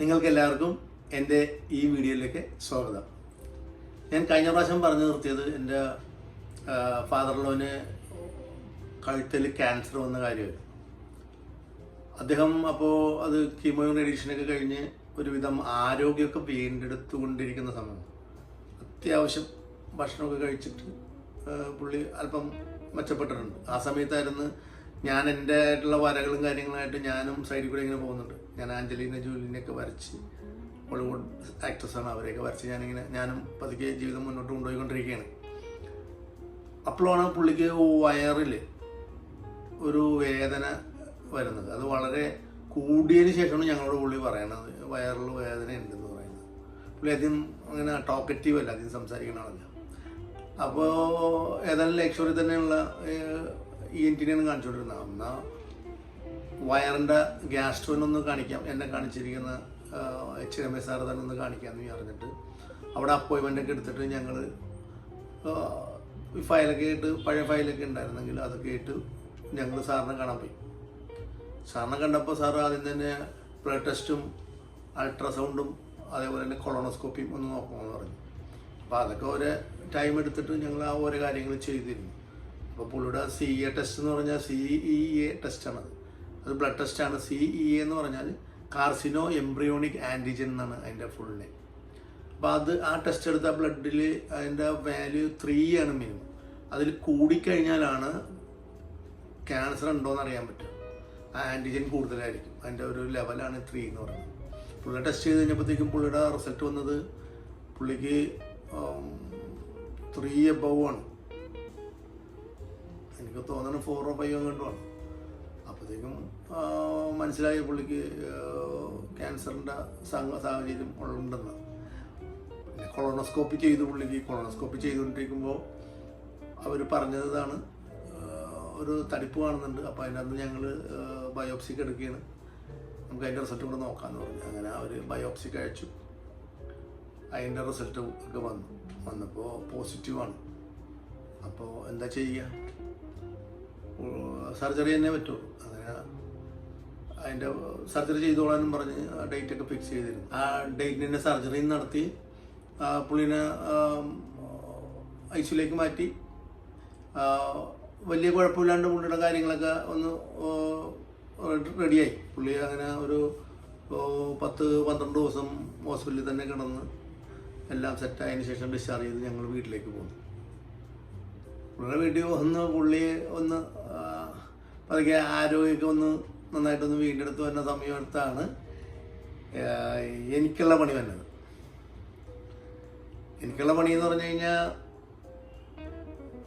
നിങ്ങൾക്ക് എല്ലാവർക്കും എന്റെ ഈ വീഡിയോയിലേക്ക് സ്വാഗതം. ഞാൻ കഴിഞ്ഞ പ്രാവശ്യം പറഞ്ഞു നിർത്തിയത് എന്റെ ഫാദർ ലോന് കഴുത്തിൽ ക്യാൻസർ വന്ന കാര്യമായിരുന്നു. അദ്ദേഹം അപ്പോൾ അത് കീമോയും റേഡിയേഷനൊക്കെ കഴിഞ്ഞ് ഒരുവിധം ആരോഗ്യമൊക്കെ വീണ്ടെടുത്തുകൊണ്ടിരിക്കുന്ന സമയം. അത്യാവശ്യം ഭക്ഷണമൊക്കെ കഴിച്ചിട്ട് പുള്ളി അല്പം മെച്ചപ്പെട്ടിട്ടുണ്ട്. ആ സമയത്തായിരുന്നു ഞാൻ എന്റെ ആയിട്ടുള്ള വരകളും കാര്യങ്ങളായിട്ട് ഞാനും സൈഡിൽ കൂടെ ഇങ്ങനെ പോകുന്നുണ്ട്. ഞാൻ ആഞ്ചലീന ജൂലിനെയൊക്കെ വരച്ച് ഹോളിവുഡ് ആക്ട്രസ്സാണ് അവരെയൊക്കെ വരച്ച് ഞാനിങ്ങനെ ഞാനും പതുക്കെ ജീവിതം മുന്നോട്ട് കൊണ്ടുപോയിക്കൊണ്ടിരിക്കുകയാണ്. അപ്പോഴാണ് പുള്ളിക്ക് വയറിൽ ഒരു വേദന വരുന്നത്. അത് വളരെ കൂടിയതിന് ശേഷമാണ് ഞങ്ങളോട് പുള്ളി പറയണത് വയറിൽ വേദന ഉണ്ടെന്ന് പറയുന്നത്. പുള്ളി അധികം അങ്ങനെ ടോക്കറ്റീവ് അല്ല അധികം സംസാരിക്കണമല്ല അപ്പോൾ ഏതായാലും ലക്ഷറി തന്നെയുള്ള ഇ എൻ ടിനെയാണ് കാണിച്ചുകൊണ്ടിരുന്നത് എന്നാൽ വയറിന്റെ ഗ്യാസ്ട്രോനൊന്ന് കാണിക്കാം. എന്നെ കാണിച്ചിരിക്കുന്ന എച്ച് രമേശ് സാറ് തന്നെ ഒന്ന് കാണിക്കാമെന്ന് പറഞ്ഞിട്ട് അവിടെ അപ്പോയിൻമെന്റ് ഒക്കെ എടുത്തിട്ട് ഞങ്ങൾ ഫയലൊക്കെ ആയിട്ട് പഴയ ഫയലൊക്കെ ഉണ്ടായിരുന്നെങ്കിൽ അതൊക്കെ ആയിട്ട് ഞങ്ങൾ സാറിനെ കാണാൻ പോയി. സാറിനെ കണ്ടപ്പോൾ സാർ ആദ്യം തന്നെ ബ്ലഡ് ടെസ്റ്റും അൾട്രാസൗണ്ടും അതേപോലെ തന്നെ കൊളോണോസ്കോപ്പിയും ഒന്ന് നോക്കണമെന്ന് പറഞ്ഞു. അപ്പോൾ അതൊക്കെ ഓരോ ടൈം എടുത്തിട്ട് ഞങ്ങൾ ആ ഓരോ കാര്യങ്ങൾ ചെയ്തിരുന്നു. അപ്പോൾ പുള്ളിയുടെ സി എ ടെസ്റ്റ് എന്ന് പറഞ്ഞാൽ സി ഇ എ ടെസ്റ്റാണത് അത്. ബ്ലഡ് ടെസ്റ്റാണ് സി ഇ എ എന്ന് പറഞ്ഞാൽ കാർസിനോ എംബ്രിയോണിക് ആന്റിജൻ എന്നാണ് അതിന്റെ ഫുൾ നെയിം അപ്പോൾ അത് ആ ടെസ്റ്റ് എടുത്ത ബ്ലഡിൽ അതിന്റെ വാല്യൂ ത്രീ ആണ് മിനിമം അതിൽ കൂടിക്കഴിഞ്ഞാലാണ് ക്യാൻസർ ഉണ്ടോയെന്ന് അറിയാൻ പറ്റും ആ ആന്റിജൻ കൂടുതലായിരിക്കും. അതിന്റെ ഒരു ലെവലാണ് ത്രീ എന്ന് പറയുന്നത്. പുള്ളിയുടെ ടെസ്റ്റ് ചെയ്ത് കഴിഞ്ഞപ്പോഴത്തേക്കും പുള്ളിയുടെ റിസൾട്ട് വന്നത് പുള്ളിക്ക് ത്രീ എബവ് ആണ്. എനിക്ക് തോന്നുന്നു ഫോറോ ഫൈവോ കണ്ടുമാണ് അപ്പോഴത്തേക്കും മനസ്സിലായ പുള്ളിക്ക് ക്യാൻസറിന്റെ സാഹചര്യം ഉണ്ടെന്ന്. പിന്നെ കൊളോണോസ്കോപ്പി ചെയ്തു പുള്ളിക്ക്. കൊളോണോസ്കോപ്പി ചെയ്തുകൊണ്ടിരിക്കുമ്പോൾ അവർ പറഞ്ഞതാണ് ഒരു തടിപ്പ് കാണുന്നുണ്ട്. അപ്പോൾ അന്ന് ഞങ്ങൾ ബയോപ്സിക്ക് എടുക്കുകയാണ്. നമുക്ക് അതിന്റെ റിസൾട്ട് കൂടെ നോക്കാമെന്ന് പറഞ്ഞു. അങ്ങനെ അവർ ബയോപ്സിക്ക് അയച്ചു. അതിന്റെ റിസൾട്ട് ഒക്കെ വന്നു. വന്നപ്പോൾ പോസിറ്റീവാണ് അപ്പോൾ എന്താ ചെയ്യുക? സർജറി തന്നെ പറ്റൂ. അങ്ങനെ അതിന്റെ സർജറി ചെയ്തോളാനും പറഞ്ഞ് ഡേറ്റ് ഒക്കെ ഫിക്സ് ചെയ്തിരുന്നു. ആ ഡേറ്റിന് സർജറി നടത്തി. പുള്ളിനെ ഐസിയുലേക്ക് മാറ്റി. വലിയ കുഴപ്പമില്ലാണ്ട് പുള്ളിയുടെ കാര്യങ്ങളൊക്കെ ഒന്ന് റെഡിയായി. പുള്ളി അങ്ങനെ ഒരു പത്ത് പന്ത്രണ്ട് ദിവസം ഹോസ്പിറ്റലിൽ തന്നെ കിടന്ന് എല്ലാം സെറ്റായതിനു ശേഷം ഡിസ്ചാർജ് ചെയ്ത് ഞങ്ങൾ വീട്ടിലേക്ക് പോന്നു. പുള്ളിയുടെ വീട്ടിൽ വന്ന് പുള്ളി ഒന്ന് ആ, പതുക്കെ ആരോഗ്യമൊക്കെ ഒന്ന് നന്നായിട്ടൊന്ന് വീണ്ടെടുത്ത് വരുന്ന സമയത്താണ് എനിക്കുള്ള പണി വന്നത്. എനിക്കുള്ള പണി എന്ന് പറഞ്ഞു കഴിഞ്ഞാൽ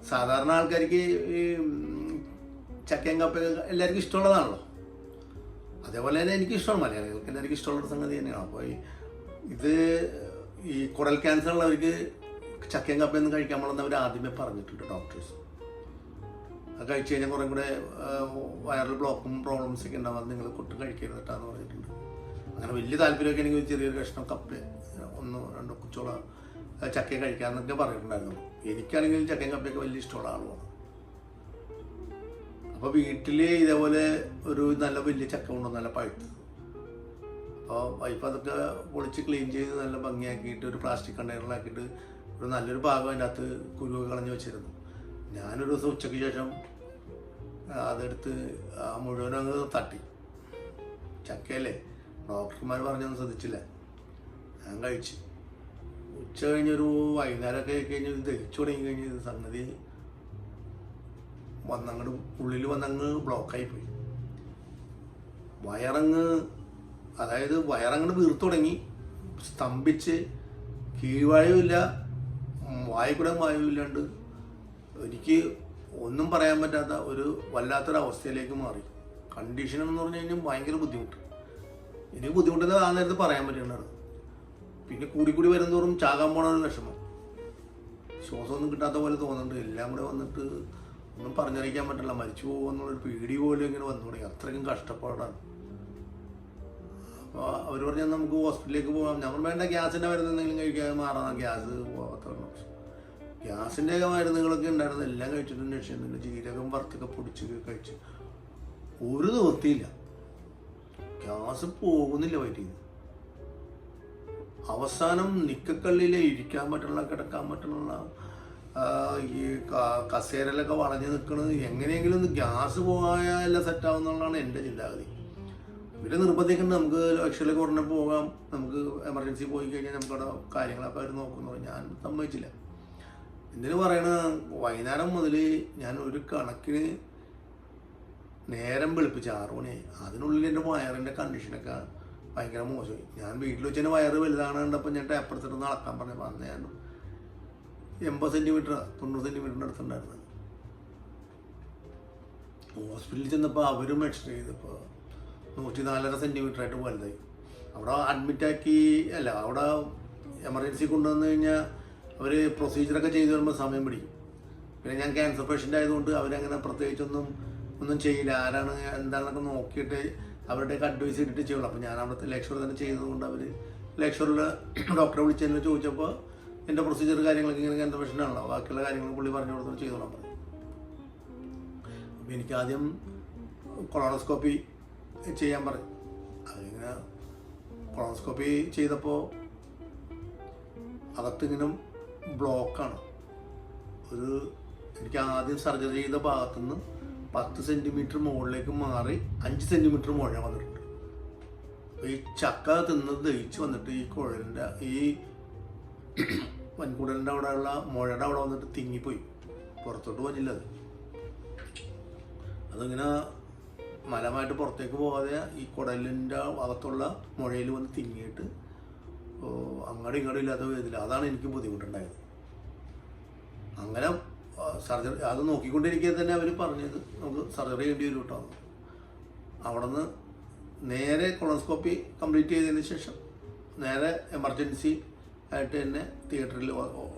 സാധാരണ ആൾക്കാർക്ക് ഈ ചക്കയും കപ്പയും എല്ലാവർക്കും ഇഷ്ടമുള്ളതാണല്ലോ. അതേപോലെ തന്നെ എനിക്ക് ഇഷ്ടമാണ്. മലയാളികൾക്ക് എല്ലാവർക്കും ഇഷ്ടമുള്ള സംഗതി തന്നെയാണ്. അപ്പോൾ ഇത് ഈ കുടൽ ക്യാൻസർ ഉള്ളവർക്ക് ചക്കയും കപ്പയൊന്നും കഴിക്കാൻ അവർ ആദ്യമേ പറഞ്ഞിട്ടുണ്ട് ഡോക്ടേഴ്സ് അത് കഴിച്ചു കഴിഞ്ഞാൽ കുറേ കൂടെ വൈറൽ ബ്ലോക്കും പ്രോബ്ലംസ് ഒക്കെ ഉണ്ടാവും അത് നിങ്ങൾ കുട്ടി കഴിക്കരുത് കേട്ടാന്ന് പറഞ്ഞിട്ടുണ്ട്. അങ്ങനെ വലിയ താല്പര്യമൊക്കെ എനിക്ക് ചെറിയൊരു കഷ്ണം കപ്പ് ഒന്ന് രണ്ടോ കുച്ചോള ചക്കയെ കഴിക്കാമെന്നൊക്കെ പറഞ്ഞിട്ടുണ്ടായിരുന്നു. എനിക്കാണെങ്കിൽ ചക്കയും കപ്പയൊക്കെ വലിയ ഇഷ്ടമുള്ള ആളുമാണ്. അപ്പോൾ വീട്ടിൽ ഇതേപോലെ ഒരു നല്ല വലിയ ചക്ക കൊണ്ടു നല്ല പഴുത്തത് അപ്പോൾ വൈഫ് അതൊക്കെ പൊളിച്ച് ക്ലീൻ ചെയ്ത് നല്ല ഭംഗിയാക്കിയിട്ട് ഒരു പ്ലാസ്റ്റിക് കണ്ടെയ്നറിലാക്കിയിട്ട് ഒരു നല്ലൊരു ഭാഗം അതിന്റെ അകത്ത് കുരുവൊക്കെ കളഞ്ഞ് വെച്ചിരുന്നു. ഞാനൊരു ദിവസം ഉച്ചയ്ക്ക് ശേഷം അതെടുത്ത് ആ മുഴുവനും അങ്ങ് തട്ടി. ചക്കയല്ലേ? ഡോക്ടർമാർ പറഞ്ഞൊന്നും ശ്രദ്ധിച്ചില്ല. ഞാൻ കഴിച്ചു. ഉച്ച കഴിഞ്ഞൊരു വൈകുന്നേരമൊക്കെ കഴിഞ്ഞ് ദഹിച്ചു തുടങ്ങി കഴിഞ്ഞ് സംഗതി വന്നങ്ങട് ഉള്ളിൽ വന്നങ്ങ് ബ്ലോക്കായി പോയി. വയറങ്ങ് അതായത് വയറങ്ങട് വീർത്തു തുടങ്ങി. സ്തംഭിച്ച് കീഴ്വായുമില്ല വായുകൂടെ വായുവില്ലാണ്ട് എനിക്ക് ഒന്നും പറയാൻ പറ്റാത്ത ഒരു വല്ലാത്തൊരവസ്ഥയിലേക്ക് മാറി. കണ്ടീഷൻ എന്ന് പറഞ്ഞു കഴിഞ്ഞാൽ ഭയങ്കര ബുദ്ധിമുട്ട്. എനിക്ക് ബുദ്ധിമുട്ടെന്ന് ആ നേരത്ത് പറയാൻ പറ്റുന്നുണ്ടായിരുന്നു പിന്നെ കൂടി കൂടി വരുന്നതോറും ചാകാൻ പോണ ഒരു വിഷമം. ശ്വാസമൊന്നും കിട്ടാത്ത പോലെ തോന്നുന്നുണ്ട്. എല്ലാം കൂടെ വന്നിട്ട് ഒന്നും പറഞ്ഞറിയിക്കാൻ പറ്റില്ല. മരിച്ചു പോകുമെന്നുള്ളൊരു പേടി പോലും ഇങ്ങനെ വന്നു തുടങ്ങി. അത്രയ്ക്കും കഷ്ടപ്പാടാണ്. അപ്പോൾ അവർ പറഞ്ഞാൽ നമുക്ക് ഹോസ്പിറ്റലിലേക്ക് പോകാം. നമ്മൾ വേണ്ട ഗ്യാസിന്റെ മരുന്ന് എന്തെങ്കിലും കഴിക്കാൻ മാറാം. ഗ്യാസ് പോകാത്ത ഗ്യാസിന്റെ ഒക്കെ മരുന്നുകളൊക്കെ ഉണ്ടായിരുന്നു. എല്ലാം കഴിച്ചിട്ടും രക്ഷയൊന്നുമില്ല ജീരകം വറുത്തൊക്കെ പൊടിച്ച് കഴിച്ച്. ഒരു നിവൃത്തിയില്ല. ഗ്യാസ് പോകുന്നില്ല വയറ്റിൽ അവസാനം നിക്കക്കള്ളിൽ ഇരിക്കാൻ പറ്റുള്ള കിടക്കാൻ പറ്റുള്ള ഈ കസേരയിലൊക്കെ വളഞ്ഞു നിൽക്കുന്നത് എങ്ങനെയെങ്കിലും ഒന്ന് ഗ്യാസ് പോയാലേ സെറ്റാവുന്നുള്ളതാണ് എന്റെ ചിന്താഗതി. ഇവർ നിർബന്ധിക്കുന്നത് നമുക്ക് ലക്ഷ്യത്തിലേക്ക് ഉടനെ പോകാം. നമുക്ക് എമർജൻസി പോയി കഴിഞ്ഞാൽ നമുക്കവിടെ കാര്യങ്ങളൊക്കെ അവർ നോക്കുന്നു. ഞാൻ സമ്മതിച്ചില്ല. എന്തിനു പറയണ വൈകുന്നേരം മുതൽ ഞാൻ ഒരു കണക്കിന് നേരം വെളുപ്പിച്ച് ആറുമണി അതിനുള്ളിൽ എന്റെ വയറിന്റെ കണ്ടീഷനൊക്കെ ഭയങ്കര മോശമായി. ഞാൻ വീട്ടിൽ വെച്ച് തന്നെ വയറ് വലുതാണ് കണ്ടപ്പോൾ ഞാൻ ടേപ്പറത്തിട്ട് നടക്കാൻ പറഞ്ഞു പറഞ്ഞു ഞാൻ എൺപത് സെന്റിമീറ്റർ തൊണ്ണൂറ് സെന്റിമീറ്ററിന്റെ അടുത്തുണ്ടായിരുന്നത്. ഹോസ്പിറ്റലിൽ ചെന്നപ്പോൾ അവരും എക്സ്റേ ചെയ്തപ്പോൾ നൂറ്റി നാലര സെന്റിമീറ്റർ ആയിട്ട് വലുതായി. അവിടെ അഡ്മിറ്റാക്കി അല്ല അവിടെ എമർജൻസി കൊണ്ടുവന്നു കഴിഞ്ഞാൽ അവർ പ്രൊസീജിയറൊക്കെ ചെയ്തു വരുമ്പോൾ സമയം പിടിക്കും. പിന്നെ ഞാൻ ക്യാൻസർ പേഷ്യന്റ് ആയതുകൊണ്ട് അവരങ്ങനെ പ്രത്യേകിച്ചൊന്നും ഒന്നും ചെയ്യില്ല. ആരാണ് എന്താണെന്നൊക്കെ നോക്കിയിട്ട് അവരുടെയൊക്കെ അഡ്വൈസ് ചെയ്തിട്ട് ചെയ്യുള്ളൂ അപ്പോൾ ഞാൻ അവിടുത്തെ ലെക്ചർ തന്നെ ചെയ്തതുകൊണ്ട് അവർ ലെക്ചറിൽ ഡോക്ടറെ വിളിച്ചതിന് ചോദിച്ചപ്പോൾ എന്റെ പ്രൊസീജിയർ കാര്യങ്ങളൊക്കെ ഇങ്ങനെ ക്യാൻസർ പേഷ്യന്റ് ആണല്ലോ. ബാക്കിയുള്ള കാര്യങ്ങൾ പുള്ളി പറഞ്ഞു കൊടുത്തു ചെയ്തോളാം പറഞ്ഞു. അപ്പോൾ എനിക്ക് ആദ്യം കൊളോണോസ്കോപ്പി ചെയ്യാൻ പറഞ്ഞു. അതിങ്ങനെ കൊളോണോസ്കോപ്പി ചെയ്തപ്പോൾ അകത്തിങ്ങനെ ബ്ലോക്കാണ്. ഒരു എനിക്ക് ആദ്യം സർജറി ചെയ്ത ഭാഗത്തു നിന്ന് പത്ത് സെന്റിമീറ്റർ മുകളിലേക്ക് മാറി അഞ്ച് സെന്റിമീറ്റർ മുഴ വന്നിട്ടുണ്ട്. ഈ ചക്ക തിന്ന് ദഹിച്ച് വന്നിട്ട് ഈ കുഴലിന്റെ ഈ വൻകുടലിന്റെ അവിടെയുള്ള മുഴയുടെ അവിടെ വന്നിട്ട് തിങ്ങിപ്പോയി. പുറത്തോട്ട് വന്നില്ല അത്. അതിങ്ങനെ മലമായിട്ട് പുറത്തേക്ക് പോകാതെ ഈ കുടലിന്റെ അകത്തുള്ള മുഴയിൽ വന്ന് തിങ്ങിയിട്ട് അങ്ങോട്ടും ഇങ്ങോട്ടും ഇല്ലാത്ത അതാണ് എനിക്ക് ബുദ്ധിമുട്ടുണ്ടായത്. അങ്ങനെ സർജറി അത് നോക്കിക്കൊണ്ടിരിക്കെ തന്നെ അവർ പറഞ്ഞത് നമുക്ക് സർജറി ചെയ്യേണ്ടി വരും കേട്ടോ അവിടെ നിന്ന് നേരെ കൊളോസ്കോപ്പി കംപ്ലീറ്റ് ചെയ്തതിന് ശേഷം നേരെ എമർജൻസി ആയിട്ട് തന്നെ തിയേറ്ററിൽ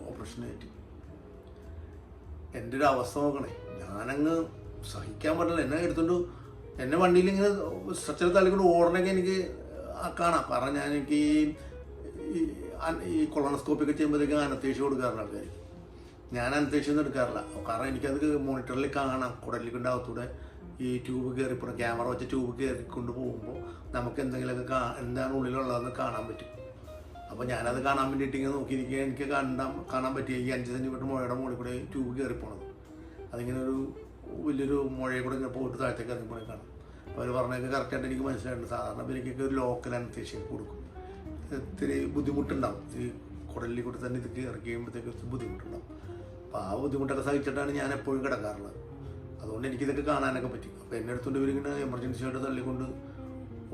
ഓപ്പറേഷൻ കയറ്റി എന്റെ ഒരു അവസ്ഥ നോക്കണേ. ഞാനങ്ങ് സഹിക്കാൻ പറ്റില്ല. എന്നെ എടുത്തുകൊണ്ട് എന്നെ വണ്ടിയിൽ ഇങ്ങനെ സ്ട്രെച്ചർ തള്ളിക്കൊണ്ട് ഓടണമെങ്കിൽ എനിക്ക് കാണാം. കാരണം ഞാൻ എനിക്ക് ഈ കൊളോണോസ്കോപ്പി ഒക്കെ ചെയ്യുമ്പോഴത്തേക്കും അനത്തേഷ്യ കൊടുക്കാറുണ്ട് ആൾക്കാർ ഞാൻ അനത്തേഷ്യ ഒന്നും എടുക്കാറില്ല. കാരണം എനിക്കത് മോണിറ്ററിൽ കാണാം. കുടലിന്റെ അകത്തൂടെ ഈ ട്യൂബ് കയറിപ്പോൾ ക്യാമറ വെച്ച് ട്യൂബ് കയറിക്കൊണ്ട് പോകുമ്പോൾ നമുക്ക് എന്തെങ്കിലുമൊക്കെ കാ എന്താണ് ഉള്ളിലുള്ളതെന്ന് കാണാൻ പറ്റും. അപ്പോൾ ഞാനത് കാണാൻ വേണ്ടിയിട്ട് ഇങ്ങനെ നോക്കിയിരിക്കുക എനിക്ക് കണ്ടാൽ കാണാൻ പറ്റിയ ഈ അഞ്ച് സെന്റിമീറ്റർ മുഴയുടെ മുകളിൽ കൂടെ ട്യൂബ് കയറി പോണത്. അതിങ്ങനെ ഒരു വലിയൊരു മുഴയെ കൂടെ ഇങ്ങനെ പോയിട്ട് താഴത്തേക്ക് ഇറങ്ങിപ്പോയി കാണാം. അപ്പോൾ അവർ പറഞ്ഞതൊക്കെ കറക്റ്റായിട്ട് എനിക്ക് മനസ്സിലായിട്ടുണ്ട്. സാധാരണ പേരേക്കൊക്കെ ഒരു ലോക്കൽ അനത്തേഷ്യ കൊടുക്കും. ഇത്തിരി ബുദ്ധിമുട്ടുണ്ടാവും. ഈ കുടലിൽ കൂടെ തന്നെ ഇത് ഇറക്കി കഴിയുമ്പോഴത്തേക്ക് ബുദ്ധിമുട്ടുണ്ടാവും. അപ്പോൾ ആ ബുദ്ധിമുട്ടൊക്കെ സഹിച്ചിട്ടാണ് ഞാൻ എപ്പോഴും കിടക്കാറുള്ളത്. അതുകൊണ്ട് എനിക്കിതൊക്കെ കാണാനൊക്കെ പറ്റി. അപ്പോൾ എന്നെ അടുത്തുകൊണ്ട് ഇവരിങ്ങനെ എമർജൻസി ആയിട്ട് തള്ളിക്കൊണ്ട്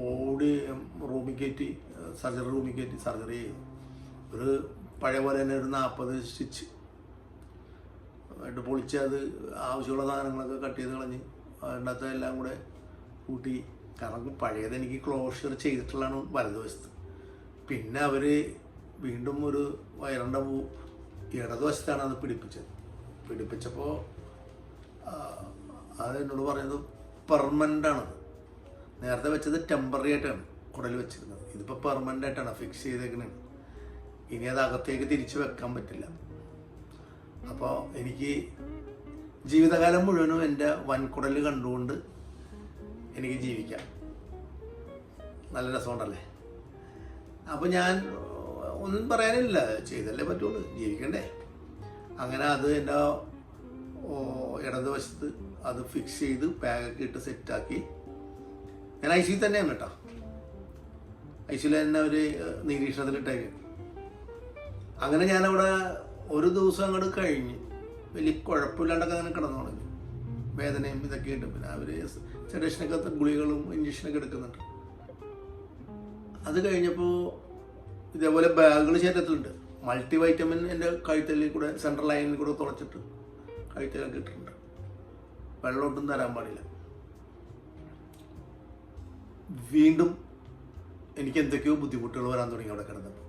ഓടി റൂമിൽ കയറ്റി സർജറി റൂമിൽ കയറ്റി സർജറി ചെയ്തു ഒരു പഴയ പോലെ തന്നെ ഒരു നാൽപ്പത് സ്റ്റിച്ച് ആയിട്ട് പൊളിച്ച് അത് ആവശ്യമുള്ള സാധനങ്ങളൊക്കെ കട്ട് ചെയ്ത് കളഞ്ഞ് അതിനകത്ത് എല്ലാം കൂടെ കൂട്ടി. കാരണം പഴയത് എനിക്ക് ക്ലോഷർ ചെയ്തിട്ടുള്ളതാണ് വലതുവശത്ത്. പിന്നെ അവർ വീണ്ടും ഒരു വയറിന്റെ ഇടതുവശത്താണ് അത് പിടിപ്പിച്ചത്. പിടിപ്പിച്ചപ്പോൾ അത് എന്നോട് പറയുന്നത് പെർമനന്റ് ആണത് നേരത്തെ വെച്ചത് ടെമ്പററി ആയിട്ടാണ് കുടൽ വെച്ചിരുന്നത്. ഇതിപ്പോൾ പെർമനന്റ് ആയിട്ടാണ് ഫിക്സ് ചെയ്തേക്കുന്നത് ഇനി അത് അകത്തേക്ക് തിരിച്ചു വെക്കാൻ പറ്റില്ല. അപ്പോൾ എനിക്ക് ജീവിതകാലം മുഴുവനും എന്റെ വൻകുടൽ കണ്ടുകൊണ്ട് എനിക്ക് ജീവിക്കാം. നല്ല രസമുണ്ടല്ലേ? അപ്പോൾ ഞാൻ ഒന്നും പറയാനില്ല ചെയ്തല്ലേ പറ്റുള്ളൂ ജീവിക്കണ്ടേ. അങ്ങനെ അത് എന്റെ ഇടതുവശത്ത് അത് ഫിക്സ് ചെയ്ത് പാക്കൊക്കെ ഇട്ട് സെറ്റാക്കി ഞാൻ ഐ സി തന്നെയാണ് കേട്ടോ. ഐ സിയിൽ തന്നെ ഒരു നിരീക്ഷണത്തിലിട്ടേക്ക് അങ്ങനെ ഞാനവിടെ ഒരു ദിവസം അങ്ങോട്ട് കഴിഞ്ഞ്. വലിയ കുഴപ്പമില്ലാണ്ടൊക്കെ അങ്ങനെ കിടന്നു തുടങ്ങി. വേദനയും ഇതൊക്കെ ഉണ്ട് പിന്നെ അവർ സെഡേഷനൊക്കെ ഗുളികളും ഇഞ്ചക്ഷനൊക്കെ എടുക്കുന്നുണ്ട്. അത് കഴിഞ്ഞപ്പോൾ ഇതേപോലെ ബാഗുകൾ ശരീരത്തിലുണ്ട് മൾട്ടി വൈറ്റമിൻ എന്റെ കഴുത്തലിൽ കൂടെ സെൻട്രൽ ലൈനിൽ കൂടെ തുളച്ചിട്ട് കഴുത്തിലൊക്കെ ഇട്ടിട്ടുണ്ട്. വെള്ളമൊട്ടും തരാൻ പാടില്ല. വീണ്ടും എനിക്ക് എന്തൊക്കെയോ ബുദ്ധിമുട്ടുകൾ വരാൻ തുടങ്ങി അവിടെ കിടന്നപ്പോൾ.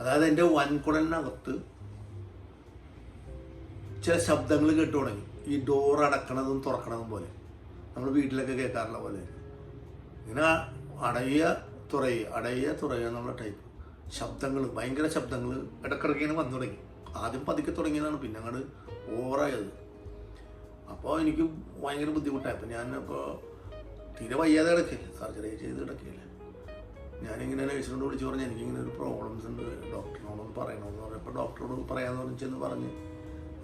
അതായത് എന്റെ വൻകുടലിനകത്ത് ചില ശബ്ദങ്ങൾ കേട്ടു തുടങ്ങി. ഈ ഡോർ അടക്കണതും തുറക്കണതും പോലെ. നമ്മൾ വീട്ടിലൊക്കെ കേൾക്കാറുള്ള പോലെ. ഇങ്ങനെ അടയുക തുറയുക അടയുക തുറയുക എന്നുള്ള ടൈപ്പ് ശബ്ദങ്ങൾ ഭയങ്കര ശബ്ദങ്ങൾ ഇടക്കിടയ്ക്ക് ഇങ്ങനെ വന്നു തുടങ്ങി. ആദ്യം പതുക്കെ തുടങ്ങിയതാണ് പിന്നെ അങ്ങോട്ട് ഓവറായത്. അപ്പോൾ എനിക്ക് ഭയങ്കര ബുദ്ധിമുട്ടായി. അപ്പോൾ ഞാൻ ഇപ്പോൾ തീരെ വയ്യാതെ കിടക്കില്ല സർജറി ചെയ്ത് കിടക്കില്ല. ഞാനിങ്ങനെ നഴ്സിനോട് വിളിച്ച് പറഞ്ഞു എനിക്കിങ്ങനെ ഒരു പ്രോബ്ലംസ് ഉണ്ട് ഡോക്ടറിനോടൊന്ന് പറയണമെന്ന് പറഞ്ഞപ്പോൾ ഡോക്ടറോട് പറയാമെന്ന് പറഞ്ഞെന്ന് പറഞ്ഞ്.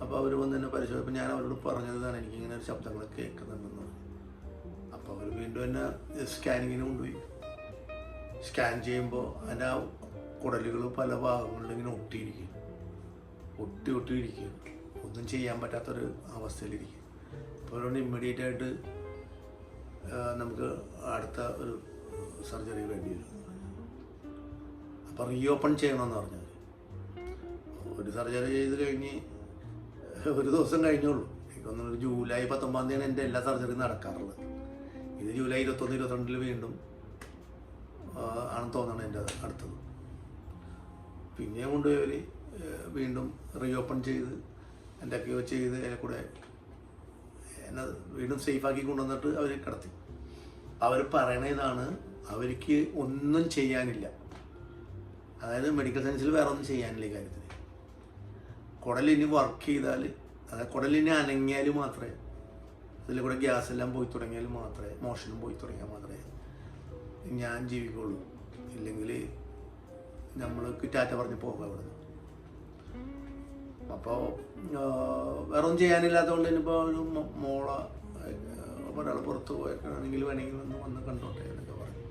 അപ്പോൾ അവർ വന്ന് എന്നെ പരിശോധിച്ചപ്പോൾ ഞാൻ അവരോട് പറഞ്ഞതാണ് എനിക്കിങ്ങനെ ഒരു ശബ്ദങ്ങൾ കേൾക്കുന്നുണ്ടെന്ന് പറഞ്ഞു. അപ്പോൾ അവർ വീണ്ടും എന്നെ സ്കാനിങ്ങിന് കൊണ്ടുപോയി. സ്കാൻ ചെയ്യുമ്പോൾ അതിന്റെ ആ കുടലുകൾ പല ഭാഗങ്ങളിൽ ഇങ്ങനെ ഒട്ടിയിരിക്കും. ഒട്ടി ഒട്ടിയിരിക്കും ഒന്നും ചെയ്യാൻ പറ്റാത്തൊരു അവസ്ഥയിലിരിക്കും. അപ്പോൾ അതുകൊണ്ട് ഇമ്മീഡിയറ്റ് ആയിട്ട് നമുക്ക് അടുത്ത ഒരു സർജറി വേണ്ടി വരും. അപ്പോൾ റീ ഓപ്പൺ ചെയ്യണമെന്ന് പറഞ്ഞത് ഒരു സർജറി ചെയ്ത് കഴിഞ്ഞ് ഒരു ദിവസം കഴിഞ്ഞുള്ളൂ. എനിക്കൊന്നും ജൂലൈ പത്തൊമ്പതാം തീയതിയാണ് എന്റെ എല്ലാ സർജറിയും നടക്കാറുള്ളത്. ഇത് ജൂലൈ ഇരുപത്തൊന്ന് ഇരുപത്തിരണ്ടിൽ വീണ്ടും ആണെന്ന് തോന്നണം എന്റെ അടുത്തത്. പിന്നെയും കൊണ്ടുപോയി അവർ വീണ്ടും റീഓപ്പൺ ചെയ്ത് ചെയ്ത് എന്തൊക്കെയോ ചെയ്ത് അതിനെ കൂടെ എന്നെ വീണ്ടും സേഫാക്കി കൊണ്ടുവന്നിട്ട് അവർ കിടത്തി. അവർ പറയണ ഇതാണ് അവർക്ക് ഒന്നും ചെയ്യാനില്ല. അതായത് മെഡിക്കൽ സയൻസിൽ വേറെ ഒന്നും ചെയ്യാനില്ല ഈ കാര്യത്തിൽ കുടലിന് വർക്ക് ചെയ്താൽ അതായത് കുടലിന് അനങ്ങിയാൽ മാത്രമേ അതിൽ കൂടെ ഗ്യാസ് എല്ലാം പോയി തുടങ്ങിയാൽ മാത്രമേ മോഷനും പോയി തുടങ്ങിയാൽ മാത്രമേ ഞാൻ ജീവിക്കുള്ളൂ. ഇല്ലെങ്കിൽ നമ്മൾക്ക് ടാറ്റ പറഞ്ഞ് പോകുക അവിടെ നിന്ന് അപ്പോൾ വേറെ ഒന്നും ചെയ്യാനില്ലാത്തതുകൊണ്ട് ഇനിയിപ്പോൾ ഒരു മോള ഒരാൾ പുറത്ത് പോയേക്കാണെങ്കിൽ വേണമെങ്കിൽ ഒന്ന് വന്ന് കണ്ടോട്ടെ എന്നൊക്കെ പറഞ്ഞു.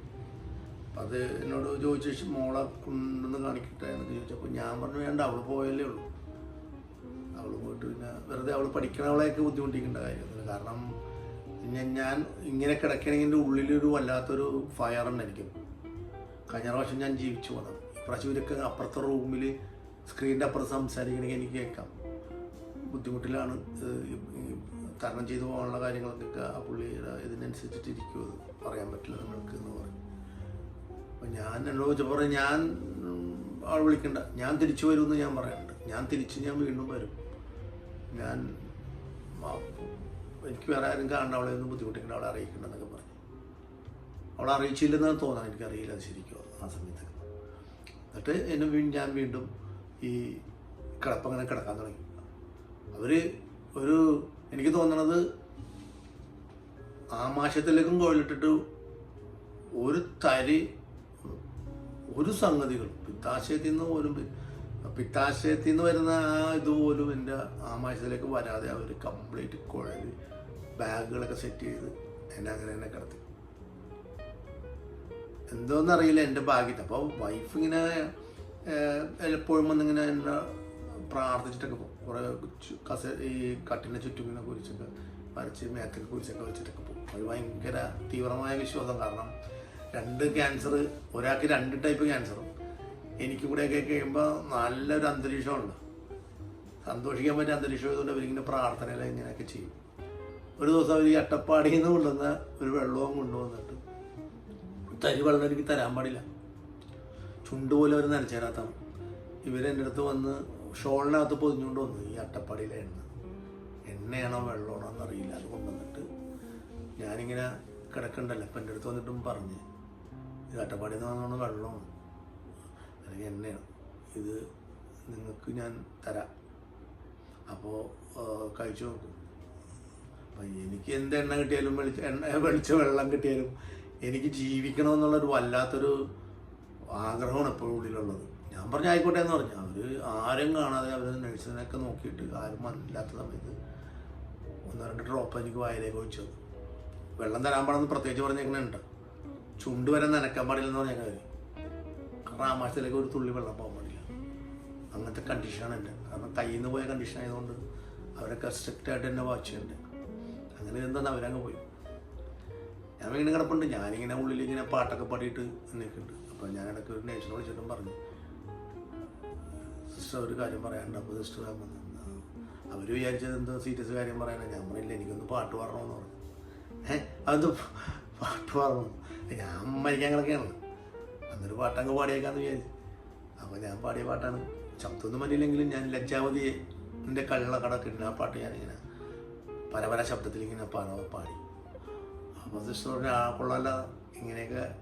അത് എന്നോട് ചോദിച്ചു മോളെ കൊണ്ടൊന്ന് കാണിക്കട്ടെ എന്നൊക്കെ ചോദിച്ചപ്പോൾ ഞാൻ പറഞ്ഞു വേണ്ട അവൾ പോയല്ലേ ഉള്ളൂ. അവൾ പോയിട്ട് പിന്നെ വെറുതെ അവൾ പഠിക്കണവളെയൊക്കെ ബുദ്ധിമുട്ടിക്കേണ്ട കാര്യമൊന്നുമില്ല. കാരണം ഞാൻ ഞാൻ ഇങ്ങനെ കിടക്കണമെങ്കിൽ ഉള്ളിലൊരു വല്ലാത്തൊരു ഫയർ ഉണ്ടായിരിക്കും. കഴിഞ്ഞ പ്രാവശ്യം ഞാൻ ജീവിച്ചു പോകണം ഇപ്രാവശ്യം ഇവരൊക്കെ അപ്പുറത്തെ റൂമിൽ സ്ക്രീനിന്റെ അപ്പുറത്ത് സംസാരിക്കണമെങ്കിൽ എനിക്ക് കേൾക്കാം. ബുദ്ധിമുട്ടിലാണ് തരണം ചെയ്തു പോകാനുള്ള കാര്യങ്ങളൊക്കെ ആ പുള്ളിയുടെ ഇതിനനുസരിച്ചിട്ട് ഇരിക്കും അത് പറയാൻ പറ്റില്ല നിങ്ങൾക്ക് എന്ന് പറഞ്ഞു അപ്പം ഞാൻ എന്നോട് ചോദിച്ചപ്പോൾ പറഞ്ഞു ഞാൻ ആൾ വിളിക്കണ്ട. ഞാൻ തിരിച്ചു വരുമെന്ന് ഞാൻ പറയാനുണ്ട് ഞാൻ തിരിച്ച് ഞാൻ വീണ്ടും വരും. ഞാൻ എനിക്ക് വേറെ ആരും കാണണ്ട അവളെ ഒന്നും ബുദ്ധിമുട്ടിക്കണ്ട അവളെ അറിയിക്കണ്ടെന്നൊക്കെ പറഞ്ഞു. അവളെ അറിയിച്ചില്ലെന്നാണ് തോന്നാൻ എനിക്കറിയില്ല ശരിക്കും ആ സമയത്ത് എന്നിട്ട് എന്നെ ഞാൻ വീണ്ടും ഈ കിടപ്പങ്ങനെ കിടക്കാൻ തുടങ്ങി. അവർ ഒരു എനിക്ക് തോന്നണത് ആമാശയത്തിലേക്കും കോഴിലിട്ടിട്ട് ഒരു തരി ഒരു സംഗതികൾ പിത്താശയത്തിൽ നിന്ന് പോലും പിത്താശയത്തിൽ നിന്ന് വരുന്ന ആ ഇതുപോലും എന്റെ ആമാശയത്തിലേക്ക് വരാതെ അവർ കംപ്ലീറ്റ് കുഴൽ ബാഗുകളൊക്കെ സെറ്റ് ചെയ്ത് എന്നെ അങ്ങനെ തന്നെ കിടത്തി. എന്തോന്നറിയില്ല എന്റെ ഭാഗ്യത്തിൽ അപ്പോൾ വൈഫ് ഇങ്ങനെ എപ്പോഴും വന്നിങ്ങനെ എന്നെ പ്രാർത്ഥിച്ചിട്ടൊക്കെ പോകും. കുറേ കസ ഈ കട്ടിനെ ചുറ്റും ഇങ്ങനെ കുരിച്ചൊക്കെ വരച്ച് മേത്തൊക്കെ കുരിച്ചൊക്കെ വെച്ചിട്ടൊക്കെ പോകും. അത് ഭയങ്കര തീവ്രമായ വിശ്വാസം. കാരണം രണ്ട് ക്യാൻസർ ഒരാൾക്ക് രണ്ട് ടൈപ്പ് ക്യാൻസറും എനിക്ക് കൂടെയൊക്കെ കഴിയുമ്പോൾ നല്ലൊരു അന്തരീക്ഷമുണ്ട്. സന്തോഷിക്കാൻ പറ്റിയ അന്തരീക്ഷം ആയതുകൊണ്ട് അവരിങ്ങനെ പ്രാർത്ഥനയിൽ ഇങ്ങനെയൊക്കെ ചെയ്യും. ഒരു ദിവസം അവർ അട്ടപ്പാടിയിൽ നിന്ന് കൊണ്ടുവന്ന ഒരു വെള്ളവും കൊണ്ടുവന്നിട്ട് തരി വെള്ളം എനിക്ക് തരാൻ പാടില്ല. ചുണ്ട് പോലെ അവർ നനച്ചേരാത്ത ഇവരെന്റെ അടുത്ത് വന്ന് ഷോളിനകത്ത് പൊതിഞ്ഞുകൊണ്ട് വന്നു. ഈ അട്ടപ്പാടിയിലെ എണ്ണ എണ്ണയാണോ വെള്ളമാണോ എന്നറിയില്ല അത് കൊണ്ടുവന്നിട്ട് ഞാനിങ്ങനെ കിടക്കണ്ടല്ലോ. അപ്പം എന്റെ അടുത്ത് വന്നിട്ടും പറഞ്ഞ് ഇത് അട്ടപ്പാടിയിൽ നിന്ന് വന്നോണ്ട് വെള്ളമാണ്. അല്ലെങ്കിൽ എണ്ണയാണ്. ഇത് നിങ്ങൾക്ക് ഞാൻ തരാം. അപ്പോൾ കഴിച്ചു നോക്കും. അപ്പം എനിക്ക് എന്ത് എണ്ണ കിട്ടിയാലും വെളിച്ച എണ്ണ വെളിച്ച വെള്ളം കിട്ടിയാലും എനിക്ക് ജീവിക്കണമെന്നുള്ളൊരു വല്ലാത്തൊരു ആഗ്രഹമാണ് എപ്പോഴും ഉള്ളിലുള്ളത്. ഞാൻ പറഞ്ഞ ആയിക്കോട്ടെ എന്ന് പറഞ്ഞു. അവർ ആരും കാണാതെ അവർ നഴ്സിനൊക്കെ നോക്കിയിട്ട് ആരും ഇല്ലാത്ത സമയത്ത് ഒന്ന് രണ്ട് ഡ്രോപ്പ് എനിക്ക് വായിലേക്ക് ഒഴിച്ചു വെള്ളം തരാൻ പാടെന്ന് പ്രത്യേകിച്ച് പറഞ്ഞേക്കുന്നുണ്ട് ചുണ്ട് വരെ നനക്കാൻ പാടില്ലെന്ന് പറഞ്ഞ കാര്യം. കാരണം ആമാശത്തിലേക്ക് ഒരു തുള്ളി വെള്ളം പോകാൻ പാടില്ല. അങ്ങനത്തെ കണ്ടീഷനാണ് എന്റെ. കാരണം കയ്യിൽ നിന്ന് പോയ കണ്ടീഷൻ ആയതുകൊണ്ട് അവരൊക്കെ സ്ട്രിക്റ്റ് ആയിട്ട് എന്നെ വാച്ച് ചെയ്യുന്നുണ്ട് അങ്ങനെ എന്താണ് അവരങ്ങ് പോയി. ഞാൻ ഇങ്ങനെ കിടപ്പുണ്ട്. ഞാനിങ്ങനെ ഉള്ളിൽ ഇങ്ങനെ പാട്ടൊക്കെ പാടിയിട്ട് നിൽക്കുന്നുണ്ട് അപ്പോൾ ഞാൻ ഇടയ്ക്ക് ഒരു നേഴ്സിനോട് വിളിച്ചിട്ടും പറഞ്ഞു. സിസ്റ്റർ ഒരു കാര്യം പറയാനുണ്ട്. അപ്പോൾ സിസ്റ്റർ അവർ വിചാരിച്ചത് എന്തോ സീരിയസ് കാര്യം പറയാനാണ് ഞാൻ പറയില്ല എനിക്കൊന്ന് പാട്ട് പാടണമെന്ന് പറഞ്ഞു. ഏഹ് അതെന്തോ പാട്ട് പാടണം. ഞാൻ മരിക്കാൻ കിടക്കുകയാണ് അന്നൊരു പാട്ടങ്ങ് പാടിയേക്കാന്ന് വിചാരിച്ചു. അപ്പോൾ ഞാൻ പാടിയ പാട്ടാണ്. ശബ്ദമൊന്നും മതിയില്ലെങ്കിലും ഞാൻ ലജ്ജാവതിയെ എന്റെ കള്ളക്കടക്കിട്ട് ആ പാട്ട് ഞാനിങ്ങനെ പല പല ശബ്ദത്തിൽ ഇങ്ങനെ പാടാ പാടി. അപ്പോൾ പറഞ്ഞു ആ കൊള്ളാല്ല. ഇങ്ങനെയൊക്കെ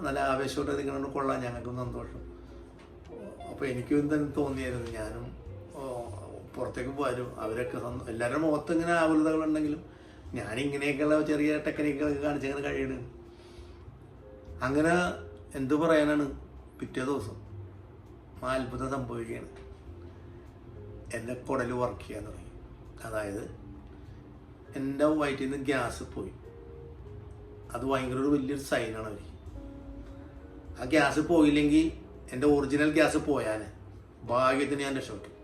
നല്ല ആവേശത്തോടെ നിൽക്കണോണ്ട് കൊള്ളാം. ഞങ്ങൾക്കും സന്തോഷം. അപ്പോൾ എനിക്കും തന്നെ തോന്നിയായിരുന്നു. ഞാനും പുറത്തേക്ക് പോയാലും അവരൊക്കെ എല്ലാവരുടെ മുഖത്ത് ഇങ്ങനെ ആകുലതകളുണ്ടെങ്കിലും ഞാനിങ്ങനെയൊക്കെയുള്ള ചെറിയ ടെക്നിക്കുകളൊക്കെ കാണിച്ചങ്ങനെ കഴിയണ്. അങ്ങനെ എന്തു പറയാനാണ്? പിറ്റേ ദിവസം ആ അത്ഭുതം സംഭവിക്കുകയാണ്. എന്റെ കുടൽ വർക്ക് ചെയ്യാൻ തുടങ്ങി. അതായത് എന്റെ വയറ്റിൽ നിന്ന് ഗ്യാസ് പോയി. അത് ഭയങ്കര ഒരു വലിയൊരു സൈനാണ് അവർ ആ ഗ്യാസ് പോയില്ലെങ്കിൽ എന്റെ ഒറിജിനൽ ഗ്യാസ് പോയാൽ ഭാഗ്യത്തിന് ഞാൻ രക്ഷപ്പെട്ടു.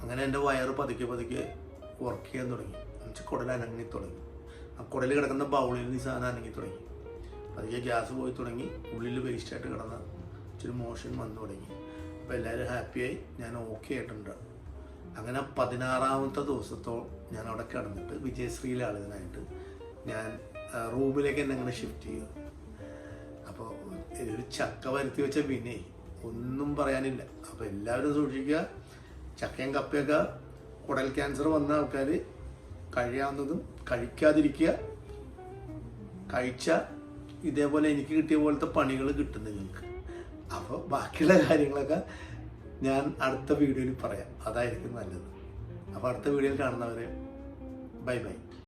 അങ്ങനെ എന്റെ വയറ് പതുക്കെ പതുക്കെ വർക്ക് ചെയ്യാൻ തുടങ്ങി. എന്നുവെച്ചാൽ കുടൽ അനങ്ങി തുടങ്ങി. ആ കുടൽ കിടക്കുന്ന ബൗളിൽ ഈ സാധനം അനങ്ങി തുടങ്ങി. പതുക്കെ ഗ്യാസ് പോയി തുടങ്ങി. ഉള്ളിൽ വേസ്റ്റായിട്ട് കിടന്ന ഇച്ചിരി മോഷൻ വന്നു തുടങ്ങി. അപ്പോൾ എല്ലാവരും ഹാപ്പിയായി ഞാൻ ഓക്കെ ആയിട്ടുണ്ട്. അങ്ങനെ പതിനാറാമത്തെ ദിവസത്തോളം ഞാൻ അവിടെ കിടന്നിട്ട് വിജയശ്രീയിലെ ആളുകളായിട്ട് ഞാൻ റൂമിലേക്ക് എന്നെ അങ്ങനെ ഷിഫ്റ്റ് ചെയ്തു അപ്പോൾ ഒരു ചക്ക വരുത്തി വെച്ച പിന്നെ ഒന്നും പറയാനില്ല. അപ്പോൾ എല്ലാവരും സൂക്ഷിക്കുക. ചക്കയും കപ്പയൊക്കെ കുടൽ ക്യാൻസർ വന്ന ആൾക്കാർ കഴിയാവുന്നതും കഴിക്കാതിരിക്കുക. കഴിച്ച ഇതേപോലെ എനിക്ക് കിട്ടിയ പോലത്തെ പണികൾ കിട്ടും നിങ്ങൾക്ക്. അപ്പോൾ ബാക്കിയുള്ള കാര്യങ്ങളൊക്കെ ഞാൻ അടുത്ത വീഡിയോയിൽ പറയാം. അതായിരിക്കും നല്ലത്. അപ്പോൾ അടുത്ത വീഡിയോയിൽ കാണുന്നവരെ ബൈ ബൈ.